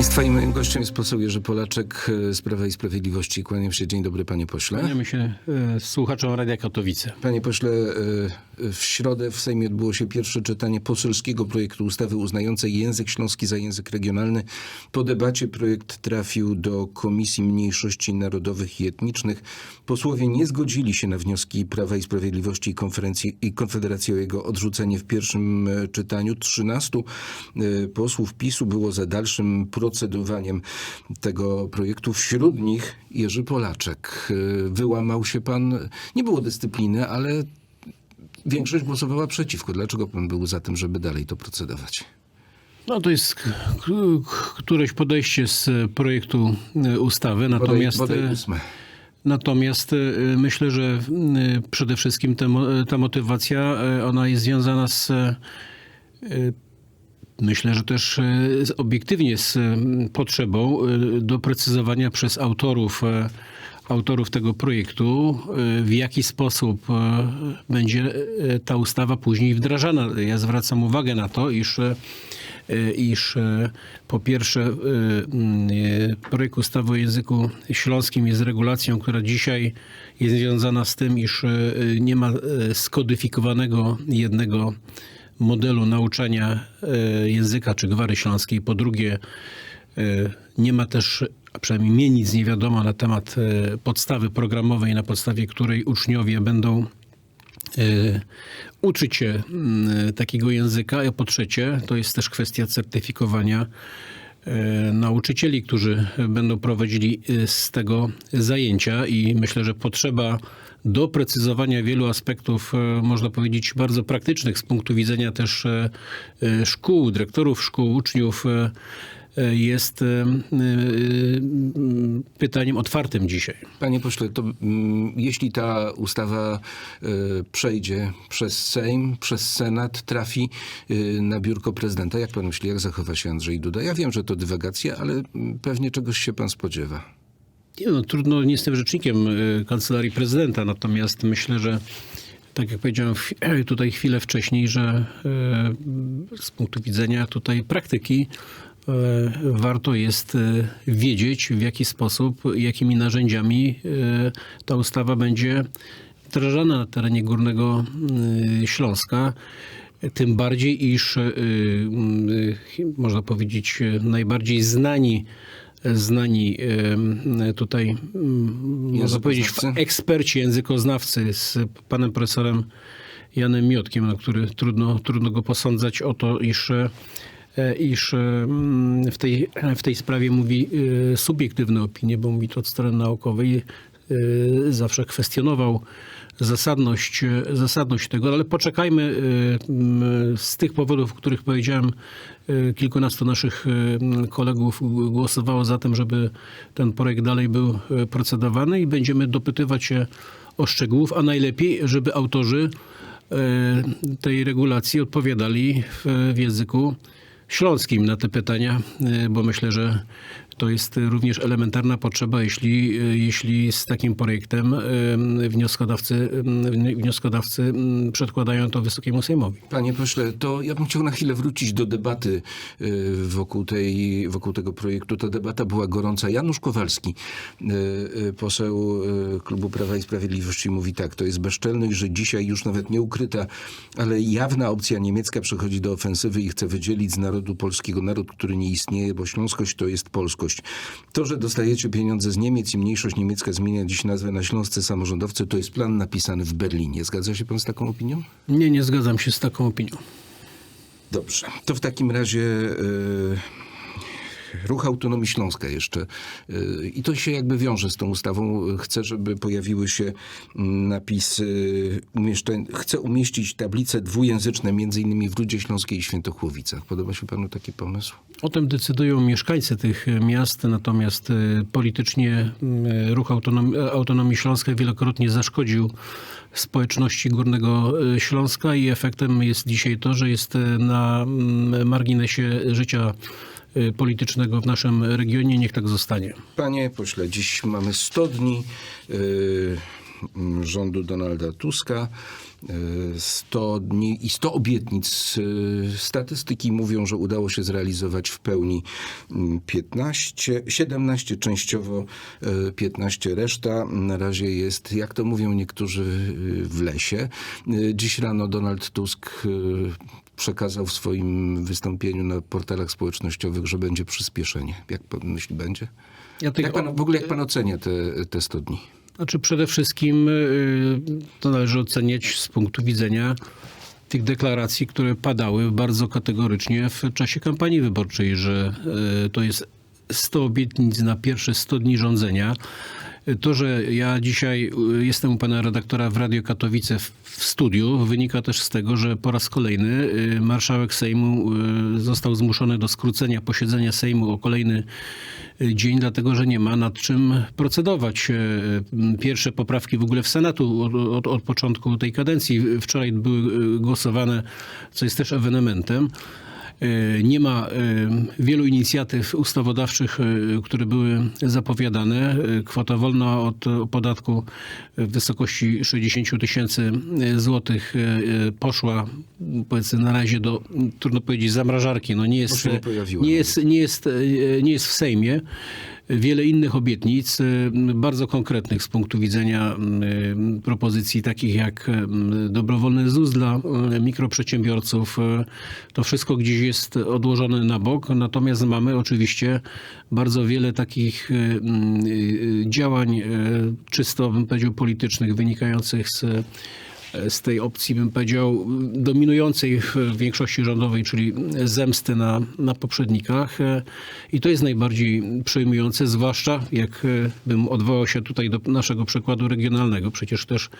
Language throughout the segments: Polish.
Państwa i moim gościem jest poseł Jerzy Polaczek e, z Prawa i Sprawiedliwości. Kłaniam się. Dzień dobry, panie pośle. Kłaniamy się e, słuchaczom Radia Katowice. Panie pośle, e, w środę w Sejmie odbyło się pierwsze czytanie poselskiego projektu ustawy uznającej język śląski za język regionalny. Po debacie projekt trafił do Komisji Mniejszości Narodowych i Etnicznych. Posłowie nie zgodzili się na wnioski Prawa i Sprawiedliwości i, konferencji, i Konfederacji o jego odrzucenie w pierwszym e, czytaniu. 13 e, posłów PiSu było za dalszym procedowaniem tego projektu. Wśród nich Jerzy Polaczek. E, Wyłamał się pan, nie było dyscypliny, ale Większość głosowała przeciwko. Dlaczego pan był za tym, żeby dalej to procedować? No to jest któreś podejście z projektu e, ustawy, natomiast, Bodaj, bodaj ósme. natomiast e, myślę, że przede wszystkim ta, mo- ta motywacja, ona jest związana z Myślę, że też obiektywnie z potrzebą doprecyzowania przez autorów, autorów tego projektu, e, w jaki sposób e, będzie e, ta ustawa później wdrażana. Ja zwracam uwagę na to, iż, iż po pierwsze projekt ustawy o języku śląskim jest regulacją, która dzisiaj jest związana z tym, iż nie ma skodyfikowanego jednego modelu nauczania języka czy gwary śląskiej. Po drugie, nie ma też, a przynajmniej mnie nic nie wiadomo na temat e, podstawy programowej, na podstawie której uczniowie będą e, uczyć się mm, takiego języka. A po trzecie, to jest też kwestia certyfikowania e, nauczycieli, którzy będą prowadzili e, z tego zajęcia i myślę, że potrzeba doprecyzowania wielu aspektów, e, można powiedzieć, bardzo praktycznych z punktu widzenia też e, e, szkół, dyrektorów szkół, uczniów e, e, jest e, e, pytaniem otwartym dzisiaj. Panie pośle, to jeśli ta ustawa e, przejdzie przez Sejm, przez Senat, trafi e, na biurko prezydenta, jak pan myśli, jak zachowa się Andrzej Duda? Ja wiem, że to dywagacja, ale pewnie czegoś się pan spodziewa. Nie no, trudno, nie jestem rzecznikiem kancelarii prezydenta, natomiast myślę, że tak jak powiedziałem tutaj chwilę wcześniej, że z punktu widzenia tutaj praktyki warto jest y, wiedzieć w jaki sposób, jakimi narzędziami y, ta ustawa będzie wdrażana na terenie Górnego Śląska. Tym bardziej, iż można powiedzieć najbardziej znani znani tutaj, można powiedzieć, eksperci językoznawcy z panem profesorem Janem Miotkiem, no, który trudno, trudno go posądzać o to, iż, e, iż mm, w tej, w tej sprawie mówi e, subiektywne opinie, bo mówi to od strony naukowej, e, zawsze kwestionował zasadność, e, zasadność tego, ale poczekajmy e, z tych powodów, o których powiedziałem, e, kilkunastu naszych e, kolegów głosowało za tym, żeby ten projekt dalej był e, procedowany i będziemy dopytywać się o szczegółów, a najlepiej, żeby autorzy e, tej regulacji odpowiadali w, w języku śląskim na te pytania, e, bo myślę, że to jest również elementarna potrzeba, jeśli, e, jeśli z takim projektem e, wnioskodawcy, e, wnioskodawcy przedkładają to Wysokiemu Sejmowi. Panie pośle, to ja bym chciał na chwilę wrócić do debaty y, wokół, tej, wokół tego projektu. Ta debata była gorąca. Janusz Kowalski, y, y, poseł Klubu Prawa i Sprawiedliwości, mówi tak, to jest bezczelność, że dzisiaj już nawet nie ukryta, ale jawna opcja niemiecka przechodzi do ofensywy i chce wydzielić z narodu polskiego naród, który nie istnieje, bo śląskość to jest polskość. To, że dostajecie pieniądze z Niemiec i mniejszość niemiecka zmienia dziś nazwę na śląscy samorządowcy, to jest plan napisany w Berlinie. Zgadza się pan z taką opinią? Nie, nie zgadzam się z taką opinią. Dobrze. To w takim razie e, Ruch Autonomii Śląska jeszcze. e, I to się jakby wiąże z tą ustawą. Chcę, żeby pojawiły się mm, napisy, umieszczeń, chcę umieścić tablice dwujęzyczne, między innymi w Rudzie Śląskiej i Świętochłowicach. Podoba się panu taki pomysł? O tym decydują mieszkańcy tych miast, natomiast e, politycznie ruch autonomii, autonomii Śląska wielokrotnie zaszkodził społeczności Górnego Śląska i efektem jest dzisiaj to, że jest na mm, marginesie życia politycznego w naszym regionie. Niech tak zostanie. Panie pośle, dziś mamy 100 dni y, mm, rządu Donalda Tuska. e, 100 dni i 100 obietnic. Statystyki mówią, że udało się zrealizować w pełni mm, 15, 17 częściowo, e, 15 reszta. Na razie jest, jak to mówią niektórzy, w lesie. Dziś rano Donald Tusk przekazał w swoim wystąpieniu na portalach społecznościowych, że będzie przyspieszenie. Jak pan myśli, będzie? Ja Jak pan, w ogóle jak pan ocenia te, te 100 dni? Znaczy przede wszystkim y, to należy oceniać z punktu widzenia tych deklaracji, które padały bardzo kategorycznie w czasie kampanii wyborczej, że y, to jest 100 obietnic na pierwsze 100 dni rządzenia. To, że ja dzisiaj y, jestem u pana redaktora w Radio Katowice w, studiu, wynika też z tego, że po raz kolejny y, marszałek Sejmu y, został zmuszony do skrócenia posiedzenia Sejmu o kolejny dzień, dlatego że nie ma nad czym procedować. Pierwsze poprawki w ogóle w Senatu od, od, od początku tej kadencji wczoraj były głosowane, co jest też ewenementem. Y, Nie ma y, wielu inicjatyw ustawodawczych, y, które były zapowiadane. Kwota wolna od podatku w wysokości 60 tysięcy złotych poszła powiedzmy na razie do, trudno powiedzieć, zamrażarki. No nie jest, nie nie jest, nie jest, nie jest w Sejmie. Wiele innych obietnic, y, bardzo konkretnych z punktu widzenia y, propozycji takich jak y, dobrowolny ZUS dla mikroprzedsiębiorców. To wszystko gdzieś jest odłożone na bok, natomiast mamy oczywiście bardzo wiele takich działań czysto, bym powiedział, politycznych, wynikających z z tej opcji, bym powiedział, dominującej w większości rządowej, czyli zemsty na, na poprzednikach. I to jest najbardziej przejmujące, zwłaszcza jak bym odwołał się tutaj do naszego przykładu regionalnego. Przecież też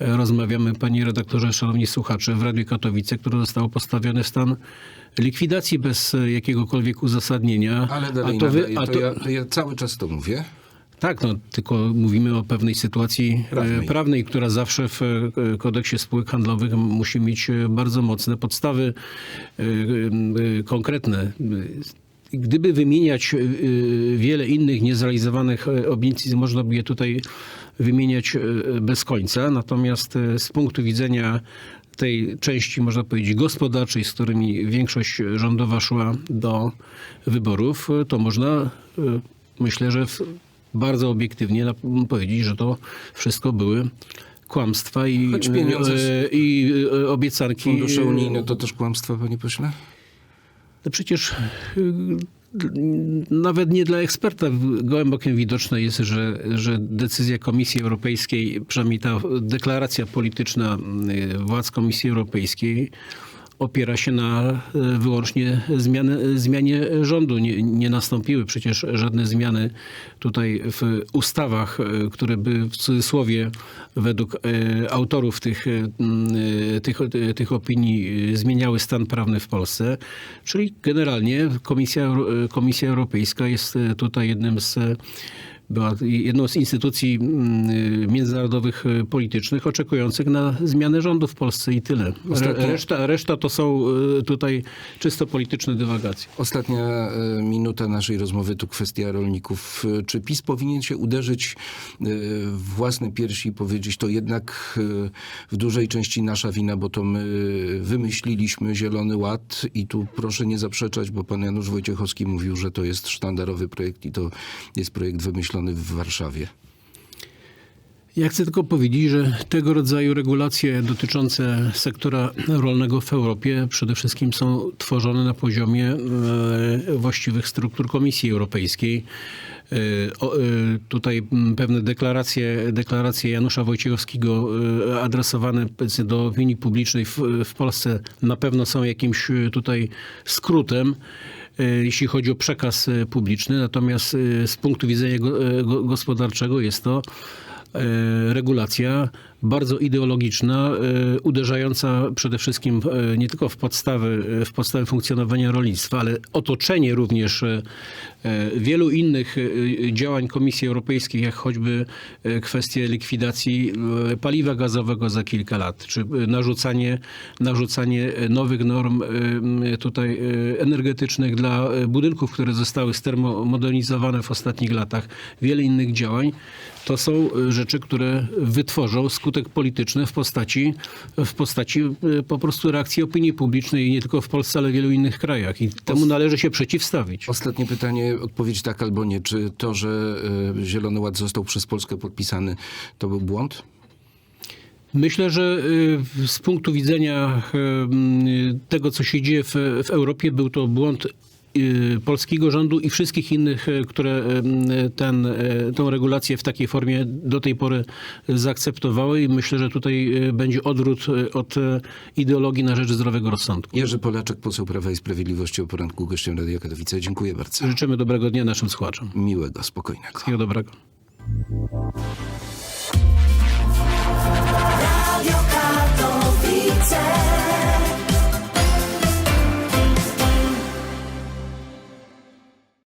rozmawiamy, panie redaktorze, szanowni słuchacze, w Radiu Katowice, które zostało postawione w stan likwidacji bez jakiegokolwiek uzasadnienia. Ale dalej a to wy, a to, ja, to ja cały czas to mówię. Tak, no, tylko mówimy o pewnej sytuacji Prawnej. prawnej, prawnej która zawsze w e, kodeksie spółek handlowych musi mieć e, bardzo mocne podstawy e, e, konkretne. Gdyby wymieniać e, wiele innych niezrealizowanych e, obietnic, można by je tutaj wymieniać e, bez końca. Natomiast e, z punktu widzenia tej części, można powiedzieć, gospodarczej, z którymi większość rządowa szła do wyborów, e, to można, e, myślę, że w, bardzo obiektywnie powiedzieć, że to wszystko były kłamstwa i, Choć pieniądze z- e, i e, obiecanki. Fundusze unijne to też kłamstwa, panie pośle? No przecież y, nawet nie dla eksperta gołębokiem widoczne jest, że, że decyzja Komisji Europejskiej, przynajmniej ta deklaracja polityczna y, władz Komisji Europejskiej opiera się na y, wyłącznie zmiany, zmianie rządu. Nie, nie nastąpiły przecież żadne zmiany tutaj w ustawach, y, które by w cudzysłowie według y, autorów tych, tych, tych opinii zmieniały stan prawny w Polsce. Czyli generalnie Komisja, Komisja Europejska jest tutaj jednym z była jedną z instytucji mm, y, międzynarodowych y, politycznych oczekujących na zmianę rządu w Polsce i tyle. Reszta, reszta to są y, tutaj czysto polityczne dywagacje. Ostatnia minuta naszej rozmowy to kwestia rolników. Czy PiS powinien się uderzyć w własne piersi i powiedzieć, to jednak w dużej części nasza wina, bo to my wymyśliliśmy Zielony Ład i tu proszę nie zaprzeczać, bo pan Janusz Wojciechowski mówił, że to jest sztandarowy projekt i to jest projekt wymyślony w Warszawie. Ja chcę tylko powiedzieć, że tego rodzaju regulacje dotyczące sektora rolnego w Europie przede wszystkim są tworzone na poziomie e, właściwych struktur Komisji Europejskiej. E, e, Tutaj pewne deklaracje, deklaracje Janusza Wojciechowskiego adresowane do opinii publicznej w, w Polsce na pewno są jakimś tutaj skrótem jeśli chodzi o przekaz e, publiczny, natomiast e, z punktu widzenia go- e, go- gospodarczego jest to e, regulacja bardzo ideologiczna, e, uderzająca przede wszystkim e, nie tylko w podstawy, e, w podstawy funkcjonowania rolnictwa, ale otoczenie również wielu innych działań Komisji Europejskiej, jak choćby kwestie likwidacji paliwa gazowego za kilka lat, czy narzucanie, narzucanie nowych norm tutaj energetycznych dla budynków, które zostały stermomodernizowane w ostatnich latach, wiele innych działań. To są rzeczy, które wytworzą skutecznie skutek polityczny w postaci, w postaci y, po prostu reakcji opinii publicznej nie tylko w Polsce, ale w wielu innych krajach. I temu należy się przeciwstawić. Ostatnie pytanie, odpowiedź tak albo nie. Czy to, że e, Zielony Ład został przez Polskę podpisany, to był błąd? Myślę, że y, z punktu widzenia y, tego, co się dzieje w, w Europie, był to błąd y, polskiego rządu i wszystkich innych, y, które y, ten, y, tą regulację w takiej formie do tej pory zaakceptowały i myślę, że tutaj y, będzie odwrót y, od y, ideologii na rzecz zdrowego rozsądku. Jerzy Polaczek, poseł Prawa i Sprawiedliwości o poranku gościem Radia Katowice. Dziękuję bardzo. Życzymy dobrego dnia naszym słuchaczom. Miłego, spokojnego. Wszystkiego dobrego. Radio Katowice.